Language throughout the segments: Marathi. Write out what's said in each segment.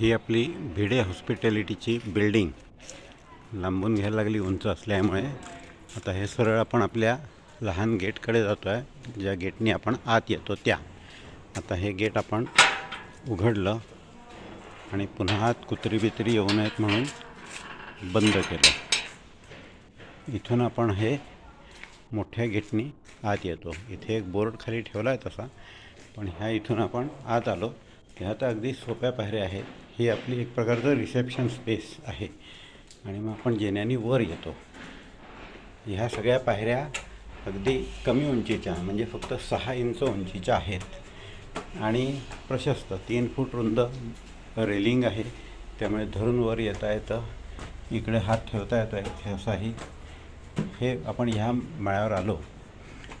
ही आपली भिडे हॉस्पिटॅलिटीची बिल्डिंग. लांबून घ्यायला लागली उंच असल्यामुळे. आता हे सरळ आपण आपल्या लहान गेटकडे जातो आहे ज्या गेटनी आपण आत येतो त्या. आता हे गेट आपण उघडलं आणि पुन्हा आत कुत्री बित्री येऊ नयेत म्हणून बंद केलं. इथून आपण हे मोठ्या गेटनी आत येतो. इथे एक बोर्ड खाली ठेवला आहे तसा. पण ह्या इथून आपण आत आलो. ह्या तर अगदी सोप्या पायऱ्या आहेत. ही आपली एक प्रकारचं रिसेप्शन स्पेस आहे. आणि मग आपण जेण्याने वर येतो. ह्या सगळ्या पायऱ्या अगदी कमी उंचीच्या म्हणजे फक्त सहा इंच उंचीच्या आहेत. आणि प्रशस्त तीन फूट रुंद रेलिंग आहे. त्यामुळे धरून वर येता येतं. इकडे हात ठेवता येतो आहे असाही हे आपण ह्या मळ्यावर आलो.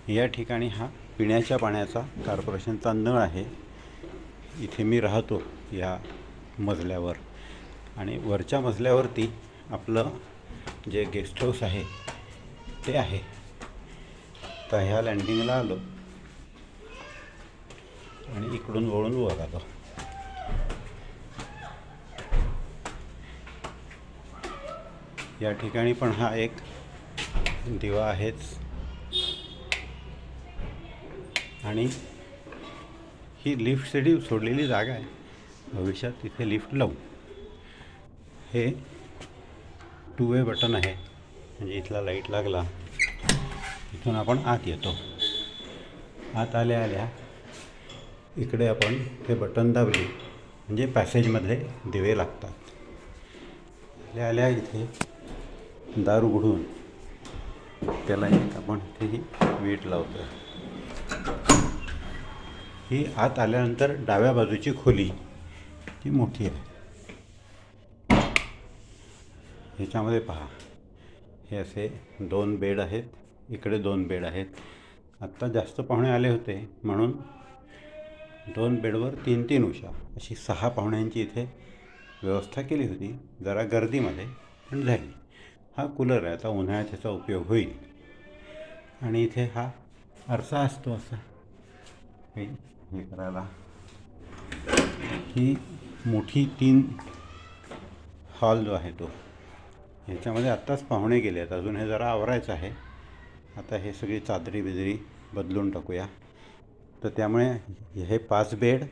या ठिकाणी हा पिण्याच्या पाण्याचा कॉर्पोरेशनचा नळ आहे. इथे मी राहतो या मजल्यावर. आणि वरच्या मजल्यावरती आपलं जे गेस्ट हाऊस आहे ते आहे. तर ह्या लँडिंगला आलो. आणि इकडून वळून वर आलो. या ठिकाणी पण हा एक दिवा आहेच. आणि ही लिफ्टसाठी सोडलेली जागा आहे. भविष्यात तिथे लिफ्ट लावू. हे टू वे बटन आहे. म्हणजे इथला लाइट लागला. इथून आपण आत येतो. आत आल्या आल्या इकडे आपण हे बटन दाबले. म्हणजे पॅसेजमध्ये दिवे लागतात. आल्या आल्या इथे दार उघडून त्याला एक आपण इथेही वीट लावतो ही आत आल्यानंतर डाव्या बाजूची खोली ती मोठी आहे. ह्याच्यामध्ये पहा. हे असे दोन बेड आहेत इकडे दोन बेड आहेत. आत्ता जास्त पाहुणे आले होते म्हणून दोन बेडवर तीन तीन उशा. अशी सहा पाहुण्यांची इथे व्यवस्था केली होती जरा गर्दीमध्ये पण झाली. हा कूलर आहे आता उन्हाळ्यात ह्याचा उपयोग होईल. आणि इथे हा आरसा असतो असा. काही हे करायला. ही मोठी तीन हॉल जो आहे तो ह्याच्यामध्ये आत्ताच पाहुणे गेले आहेत. अजून हे जरा आवरायचं आहे. आता हे सगळी चादरी बिदरी बदलून टाकूया. तर त्यामुळे हे पाच बेड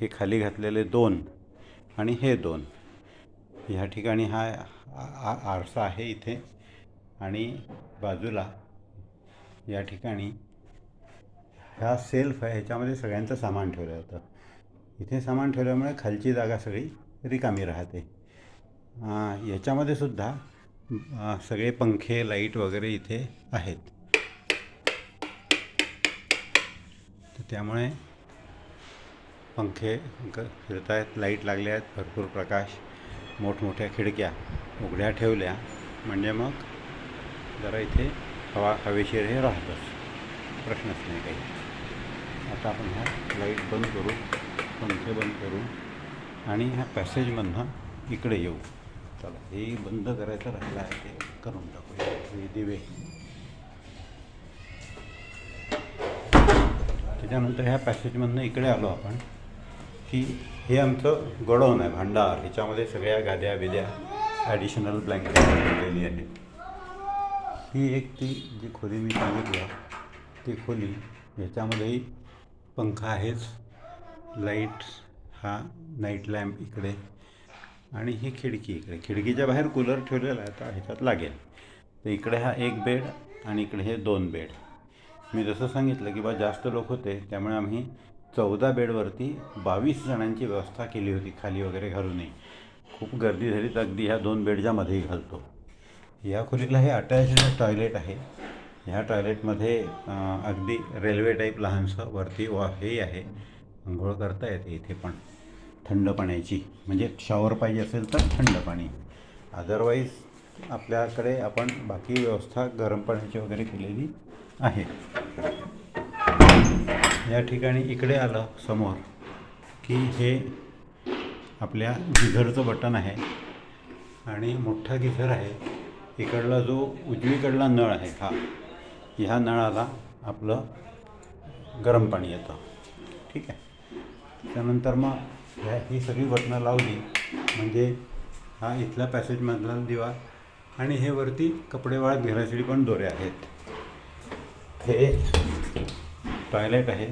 हे खाली घातलेले दोन आणि हे दोन. ह्या ठिकाणी हा आ- आरसा आहे इथे आणि बाजूला या ठिकाणी ह्या सेल्फ आहे ह्याच्यामध्ये सगळ्यांचं सामान ठेवलं जातं इथे सामान ठेवल्यामुळे खालची जागा सगळी रिकामी राहते. याच्यामध्ये सुद्धा सगळे पंखे लाइट वगैरे इथे आहेत. तर त्यामुळे पंखे फिरत आहेत लाइट लागल्या आहेत भरपूर प्रकाश मोठमोठ्या खिडक्या उघड्या ठेवल्या म्हणजे मग जरा इथे हवा हवेशीर हे राहतच. प्रश्नच नाही काही. आता आपण ह्या लाइट बंद करू पंखे बंद करू आणि ह्या पॅसेजमधनं इकडे येऊ. चला हे बंद करायचं राहिलं आहे ते करून टाकूया. हे दिवे. त्याच्यानंतर ह्या पॅसेजमधनं इकडे आलो आपण की हे आमचं गोडाऊन आहे भांडार. ह्याच्यामध्ये सगळ्या गाद्या बिद्या ॲडिशनल ब्लँकेट ठेवलेली आहेत. ही एक ती जी खोली मी सांगितलं ती खोली ह्याच्यामध्येही पंखा आहेच लाइट हा नाईट लॅम्प इकडे. आणि ही खिडकी इकडे. खिडकीच्या बाहेर कूलर ठेवलेला आहे आता ह्याच्यात लागेल. तर इकडे हा एक बेड आणि इकडे हे दोन बेड मी जसं सांगितलं की बा जास्त लोक होते त्यामुळे आम्ही चौदा बेडवरती बावीस जणांची व्यवस्था केली होती खाली वगैरे घालू नये खूप गर्दी झाली तर अगदी ह्या दोन बेडच्यामध्येही घालतो. या खोलीला हे अटॅच टॉयलेट आहे. ह्या टॉयलेटमध्ये अगदी रेल्वे टाईप लहानसं वरती वा हेही आहे. आंघोळ करता येते इथे पण. थंड पाण्याची. म्हणजे शॉवर पाहिजे असेल तर थंड पाणी. अदरवाईज आपल्याकडे आपण बाकी व्यवस्था गरम पाण्याची वगैरे केलेली आहे. या ठिकाणी इकडे आलं समोर की हे आपल्या गिझरचं बटन आहे. आणि मोठा गिझर आहे. इकडला जो उजवीकडला नळ आहे हा. ह्या नळाला आपलं गरम पाणी येतं. ठीक आहे? त्यानंतर मग ह्या ही सगळी बटणं लावली. म्हणजे हा इथल्या पॅसेजमधला दिवा आणि हे वरती कपडे वाळत घेण्यासाठी पण दोरे आहेत. हे टॉयलेट आहे.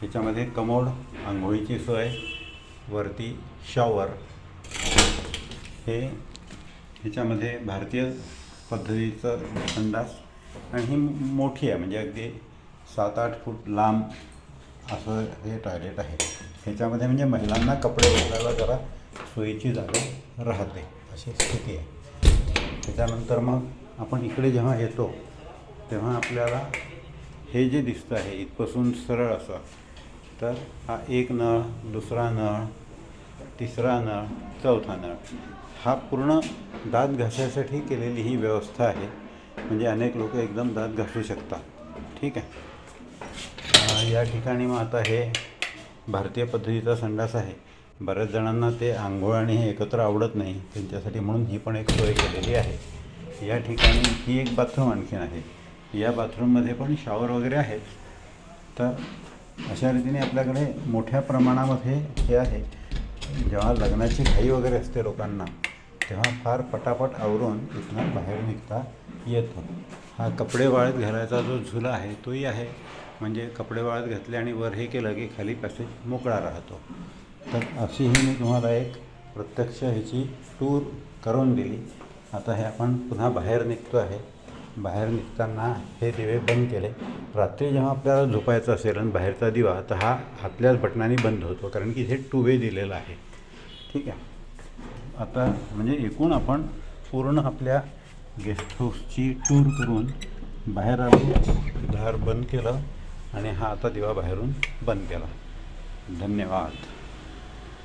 ह्याच्यामध्ये कमोड आंघोळीची सोय वरती शॉवर हे ह्याच्यामध्ये भारतीय पद्धतीचं संडास आणि ही मोठी आहे म्हणजे अगदी सात आठ फूट लांब असं हे टॉयलेट आहे. ह्याच्यामध्ये म्हणजे महिलांना कपडे घालायला जरा सोयीची जागा राहते अशी स्थिती आहे. त्याच्यानंतर मग आपण इकडे जेव्हा येतो तेव्हा आपल्याला हे जे दिसतं आहे इथपासून सरळ असं तर हा एक नळ दुसरा नळ तिसरा नळ चौथा नळ हा पूर्ण दात घासायसाठी केलेली ही व्यवस्था आहे. म्हणजे अनेक लोक एकदम दात घासू शकतात. ठीक आहे? या ठिकाणी मग आता हे भारतीय पद्धतीचा संडास आहे. बऱ्याच जणांना ते आंघोळ आणि हे एकत्र आवडत नाही. त्यांच्यासाठी म्हणून ही पण एक सोय केलेली आहे. या ठिकाणी ही एक बाथरूम आणखीन आहे. या बाथरूममध्ये पण शॉवर वगैरे आहेत. तर अशा रीतीने आपल्याकडे मोठ्या प्रमाणामध्ये हे आहे. जेव्हा लग्नाची घाई वगैरे असते लोकांना तेव्हा फार पटापट आवरून इथनं बाहेर निघता येतो. हा कपडे वाळत घालायचा जो झुला आहे तोही आहे. म्हणजे कपडे वाळत घातले आणि वर हे केलं की खाली पॅसेज मोकळा राहतो. तर अशी ही मी तुम्हाला एक प्रत्यक्ष ह्याची टूर करून दिली. आता हे आपण पुन्हा बाहेर निघतो आहे. बाहेर निघताना हे दिवे बंद केले. रात्री जेव्हा आपल्याला झोपायचं असेल आणि बाहेरचा दिवा तर हा आतल्याच बटनाने बंद होतो कारण की हे टू वे दिलेलं आहे. ठीक आहे. आता म्हणजे एकूण आपण पूर्ण आपल्या गेस्ट हाऊसची टूर करून बाहेर आलो दार बंद केलं आणि हा आता दिवा बाहेरून बंद केला. धन्यवाद.